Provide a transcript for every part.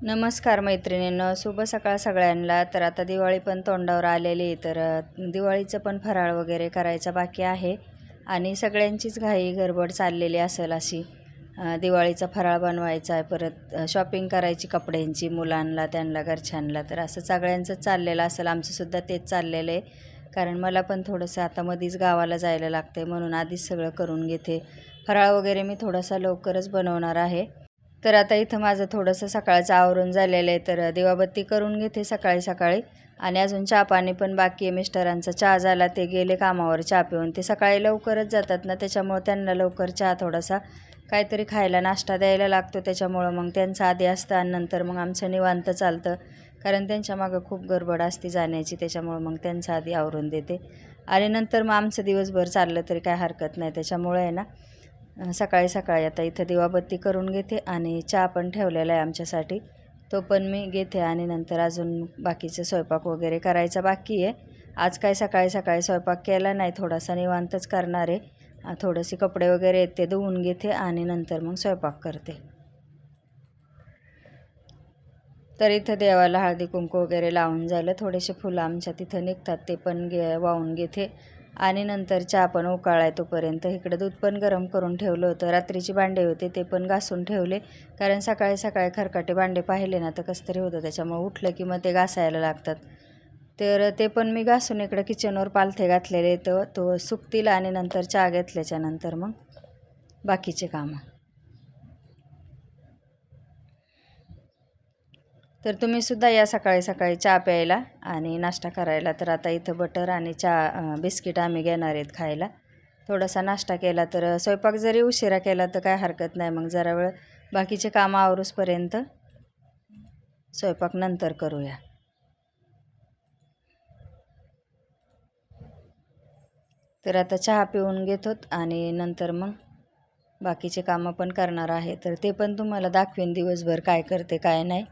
नमस्कार मैत्रिणींनो शुभ सकाळ सगळ्यांना. तर आता दिवाळी पण तोंडावर आलेली आहे तर दिवाळीचं पण फराळ वगैरे करायचा बाकी आहे. आणि सगळ्यांचीच घाई गडबड चाललेली असेल अशी. दिवाळीचा फराळ बनवायचा आहे परत शॉपिंग करायची कपड्यांची मुलांना त्यांना घरच्यांना. तर असं सगळ्यांचंच चाललेलं असेल आमचंसुद्धा तेच चाललेलं आहे. कारण मला पण थोडंसं आता मध्येच गावाला जायला लागते म्हणून आधीच सगळं करून घेते. फराळ वगैरे मी थोडासा लवकरच बनवणार आहे. तर आता इथं माझं थोडंसं सकाळचं आवरून झालेलं आहे तर दिवाबत्ती करून घेते सकाळी सकाळी. आणि अजून चहा पाणी पण बाकी आहे. मिस्टरांचा चहा झाला ते गेले कामावर चहा पिऊन. ते सकाळी लवकरच जातात ना त्याच्यामुळं त्यांना लवकर चहा थोडासा काहीतरी खायला नाश्ता द्यायला लागतो. त्याच्यामुळं मग त्यांचं आधी असतं आणि नंतर मग आमचं निवांत चालतं. कारण त्यांच्या मागं खूप गडबड असते जाण्याची त्याच्यामुळं मग त्यांचं आधी आवरून देते. आणि नंतर मग आमचं दिवसभर चाललं तरी काय हरकत नाही. त्याच्यामुळे आहे ना सकाळी सकाळी आता इथं दिवाबत्ती करून घेते आणि चहा पण ठेवलेला आहे आमच्यासाठी. तो पण मी घेते आणि नंतर अजून बाकीचे स्वयंपाक वगैरे करायचा बाकी आहे. आज काय सकाळी सकाळी स्वयंपाक केला नाही थोडासा निवांतच करणार आहे. थोडेसे कपडे वगैरे आहेत ते धुवून घेते आणि नंतर मग स्वयंपाक करते. तर इथं देवाला हळदी कुंकू वगैरे लावून जायला थोडेसे फुलं आमच्या तिथं निघतात ते पण घे वाहून घेते. आणि नंतर चहा पण उकाळाय तोपर्यंत. इकडं दूध पण गरम करून ठेवलं होतं. रात्रीची भांडे होते ते पण घासून ठेवले. कारण सकाळी सकाळी खरकाटे भांडे पाहिले ना तर कसं तरी होतं त्याच्यामुळे उठलं की मग ते घासायला लागतात. तर ते पण मी घासून इकडं किचनवर पालथे घातलेले तर तो सुकतील आणि नंतर चहा घेतल्याच्यानंतर मग बाकीचे कामं. तर तुम्हीसुद्धा या सकाळी सकाळी चहा प्यायला आणि नाश्ता करायला. तर आता इथं बटर आणि चहा बिस्किट आम्ही घेणार आहेत खायला. थोडासा नाश्ता केला तर स्वयंपाक जरी उशिरा केला तर काय हरकत नाही. मग जरा वेळ बाकीचे कामं आवरूसपर्यंत स्वयंपाक नंतर करूया. तर आता चहा पिऊन घेतोत आणि नंतर मग बाकीचे कामं पण करणार आहे. तर ते पण तुम्हाला दाखवेन दिवसभर काय करते काय नाही.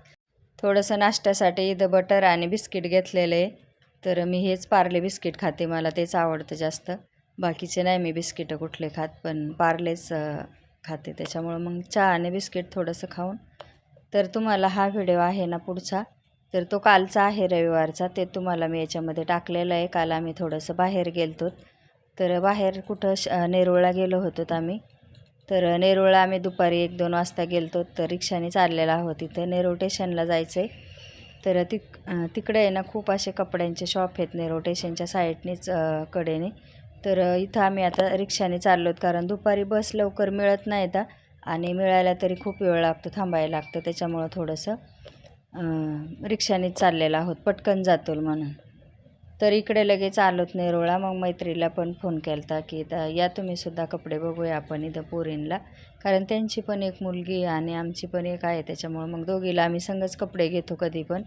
थोडंसं नाश्त्यासाठी इथं बटर आणि बिस्किट घेतलेलं. आहे तर मी हेच पार्ले बिस्किट खाते मला तेच आवडतं जास्त. बाकीचे नाही मी बिस्किटं कुठले खात पण पार्लेच खाते. त्याच्यामुळं मग चहा आणि बिस्किट थोडंसं खाऊन. तर तुम्हाला हा व्हिडिओ आहे ना पुढचा. तर तो कालचा आहे रविवारचा. ते तुम्हाला मी याच्यामध्ये टाकलेलं आहे. काल आम्ही थोडंसं बाहेर गेलतो. तर बाहेर कुठं श नेरूळला गेलो होतो आम्ही. तर नेरूळला आम्ही दुपारी एक दोन वाजता गेलतो तर रिक्षाने चाललेला आहोत तिथं नेरूळ स्टेशनला जायचं आहे तर तिक तिकडे आहे ना खूप असे कपड्यांचे शॉप आहेत नेरूळ स्टेशनच्या साईडनेच कडेने. तर इथं आम्ही आता रिक्षाने चाललो आहोत कारण दुपारी बस लवकर मिळत नाही आता आणि मिळायला तरी खूप वेळ लागतो थांबायला लागतं. त्याच्यामुळं थोडंसं रिक्षाने रिक्षानेच चाललेलं आहोत. पटकन जातो म्हणून. तर इकडे लगेच आलोत नेरोळा मग मैत्रीला पण फोन केला होता की या तुम्ही सुद्धा कपडे बघूया आपण इथं पोरींला. कारण त्यांची पण एक मुलगी आणि आमची पण एक आहे त्याच्यामुळं मग दोघीला आम्ही संगच कपडे घेतो कधी पण.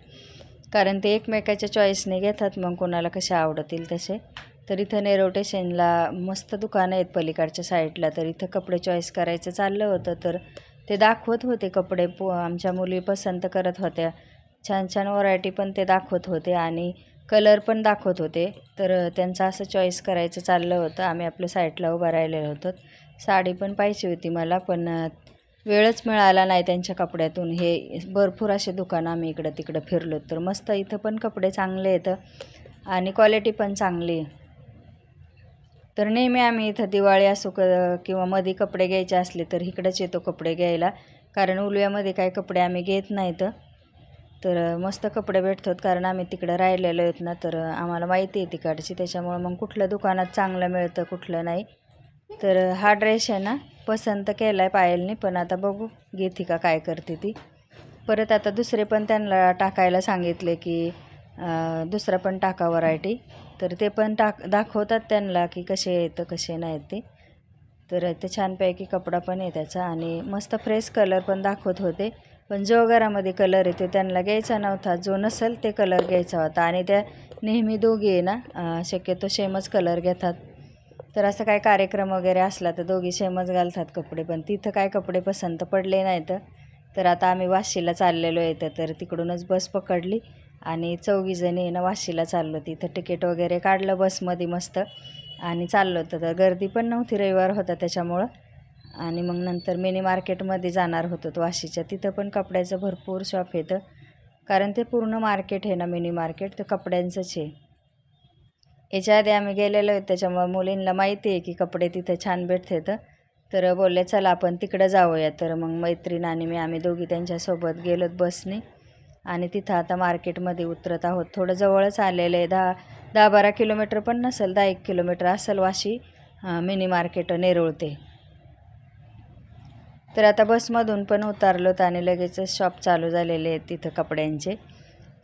कारण ते एकमेकाच्या चॉईसने घेतात मग कोणाला कसे आवडतील तसे. तर इथं नेरोटेशनला मस्त दुकानं आहेत पलीकडच्या साईडला तर इथं कपडे चॉईस करायचं चाललं होतं तर ते दाखवत होते कपडे. पो आमच्या मुली पसंत करत होत्या. छान छान व्हरायटी पण ते दाखवत होते. आणि कलर पण दाखवत होते. तर त्यांचं असं चॉईस करायचं चाललं होतं. आम्ही आपल्या साईडला उभं राहिलेलो होतो. साडी पण पाहिजे होती मला पण वेळच मिळाला नाही त्यांच्या कपड्यातून. हे भरपूर असे दुकानं आम्ही इकडं तिकडं फिरलो. तर मस्त इथं पण कपडे चांगले येतं आणि क्वालिटी पण चांगली. आहे तर नेहमी आम्ही इथं दिवाळी असो क किंवा मध्ये कपडे घ्यायचे असले तर इकडंच येतो कपडे घ्यायला. कारण उलव्यामध्ये काही कपडे आम्ही घेत नाहीत. तर मस्त कपडे भेटतात कारण आम्ही तिकडं राहिलेलो आहेत ना तर आम्हाला माहिती आहे तिकडची. त्याच्यामुळं मग कुठलं दुकानात चांगलं मिळतं कुठलं नाही. तर हा ड्रेस आहे ना पसंत केला आहे पायलनी पण आता बघू घेते का काय करते ती. परत आता दुसरे पण त्यांना टाकायला सांगितले की दुसरं पण टाका व्हरायटी. तर ते पण टाक दाखवतात त्यांना की कसे येतं कसे नाहीत ते. तर ते छानपैकी कपडा पण आहे त्याचा आणि मस्त फ्रेश कलर पण दाखवत होते. पण जो घरामध्ये कलर येतो त्यांना घ्यायचा नव्हता. जो नसेल ते कलर घ्यायचा होता. आणि त्या नेहमी दोघी आहे ना शक्यतो सेमच कलर घेतात. तर असं काय कार्यक्रम वगैरे असला तर दोघी सेमच घालतात कपडे. पण तिथं काय कपडे पसंत पडले नाहीत. तर आता आम्ही वाशीला चाललेलो आहे तर तिकडूनच बस पकडली. आणि चौघीजणी आहे ना वाशीला चाललो. तिथं तिकीट वगैरे काढलं बसमध्ये मस्त. आणि चाललो होतं. तर गर्दी पण नव्हती रविवार होता त्याच्यामुळं. आणि मग नंतर मिनी मार्केटमध्ये जाणार होतो वाशीच्या. तिथं पण कपड्याचं भरपूर शॉप येतं कारण ते पूर्ण मार्केट आहे ना मिनी मार्केट तर कपड्यांचंच आहे. याच्या आधी आम्ही गेलेलो आहे त्याच्यामुळं मुलींना माहिती आहे की कपडे तिथं छान भेटतात तर बोलले चला आपण तिकडं जाऊया. तर मग मैत्रीण आणि मी आम्ही दोघी त्यांच्यासोबत गेलोत बसने. आणि तिथं आता मार्केटमध्ये उतरत आहोत. थोडं जवळच आलेलं आहे दहा दहा बारा किलोमीटर पण नसेल दहा एक किलोमीटर असेल वाशी मिनी मार्केट नेरूळ ते तर आता बसमधून पण उतारलोत आणि लगेचच शॉप चालू झालेले आहेत तिथं कपड्यांचे.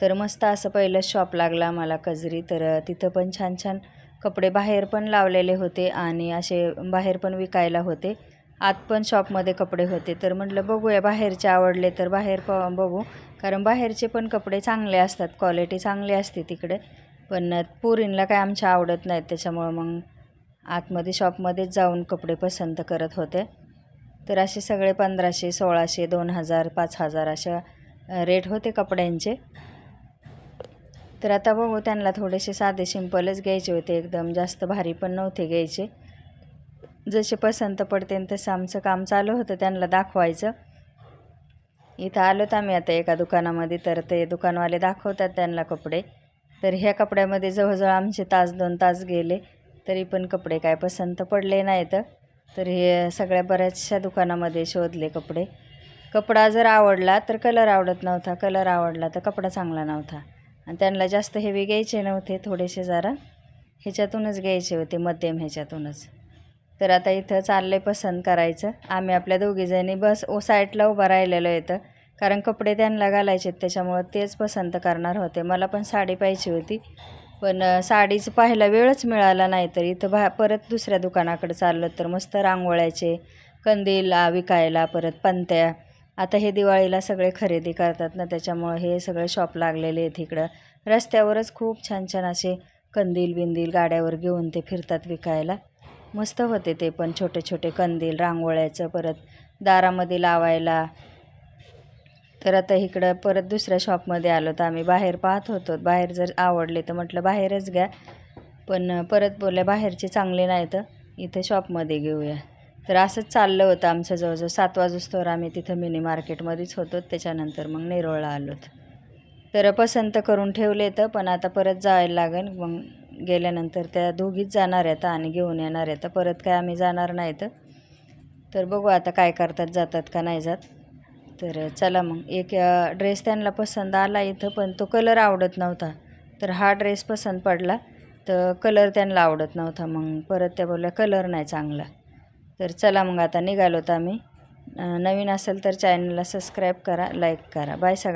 तर मस्त असं पहिलं शॉप लागला मला कजरी. तर तिथं पण छान छान कपडे बाहेर पण लावलेले होते आणि असे बाहेर पण विकायला होते. आत पण शॉपमध्ये कपडे होते. तर म्हटलं बघूया बाहेरचे आवडले तर बाहेर प बघू. कारण बाहेरचे पण कपडे चांगले असतात. क्वालिटी चांगली असते तिकडे. पण पुरींला काय आमच्या आवडत नाहीत. त्याच्यामुळं मग आतमध्ये शॉपमध्येच जाऊन कपडे पसंत करत होते. तर असे सगळे पंधराशे सोळाशे दोन हजार पाच हजार अशा रेट होते कपड्यांचे. तर आता बघू त्यांना थोडेसे साधे सिंपलच घ्यायचे होते. एकदम जास्त भारी पण नव्हते घ्यायचे. जसे पसंत पडते तसं आमचं काम चालू होतं त्यांना दाखवायचं. इथं आलोत आम्ही आता एका दुकानामध्ये तर ते दुकानवाले दाखवतात त्यांना कपडे. तर ह्या कपड्यामध्ये जवळजवळ आमचे तास दोन तास गेले तरी पण कपडे काय पसंत पडले नाहीत. तर हे सगळ्या बऱ्याचशा दुकानामध्ये शोधले कपडे. कपडा जर आवडला तर कलर आवडत नव्हता. कलर आवडला तर कपडा चांगला नव्हता. आणि त्यांना जास्त हेवी घ्यायचे नव्हते थोडेसे जरा ह्याच्यातूनच घ्यायचे होते मध्यम ह्याच्यातूनच. तर आता इथं चाललं आहे पसंत करायचं. आम्ही आपल्या दोघीजणी बस ओ साईडला उभं राहिलेलो येतं कारण कपडे त्यांना घालायचे आहेत त्याच्यामुळं तेच पसंत करणार होते. मला पण साडी पाहिजे होती. पण साडीचं पाहायला वेळच मिळाला नाही तर इथं भा परत दुसऱ्या दुकानाकडे चाललं तर मस्त रांगोळ्याचे कंदील विकायला परत पंत्या आता हे दिवाळीला सगळे खरेदी करतात ना त्याच्यामुळं हे सगळे शॉप लागलेले आहेत इकडं. रस्त्यावरच खूप छान छान असे कंदील बिंदील गाड्यावर घेऊन ते फिरतात विकायला. मस्त होते ते पण छोटे छोटे कंदील रांगोळ्याचं परत दारामध्ये लावायला तर आता इकडं परत दुसऱ्या शॉपमध्ये आलो तर आम्ही बाहेर पाहत होतो. बाहेर जर आवडले तर म्हटलं बाहेरच घ्या. पण परत बोलल्या बाहेरचे चांगले नाही तर इथं शॉपमध्ये घेऊया. तर असंच चाललं होतं आमचं जवळजवळ. सात वाजोस्तोवर आम्ही तिथं मिनी मार्केटमध्येच होतो. त्याच्यानंतर मग नेरोळला आलोत तर पसंत करून ठेवले तर पण आता परत जायला लागेल. मग गेल्यानंतर त्या दोघीच जाणार आहेत आणि घेऊन येणार आहेत. परत काय आम्ही जाणार नाही तर बघू आता काय करतात जातात का नाही जात. तर चला मग एक ड्रेस त्यांना पसंत आला इथं पण तो कलर आवडत नव्हता. तर हा ड्रेस पसंत पडला तर कलर त्यांना आवडत नव्हता. मग परत त्या बोलल्या कलर नाही चांगला. तर चला मग आता निघालो निघालोत आम्ही. नवीन असेल तर चॅनलला सबस्क्राईब करा लाईक करा. बाय सगळ्या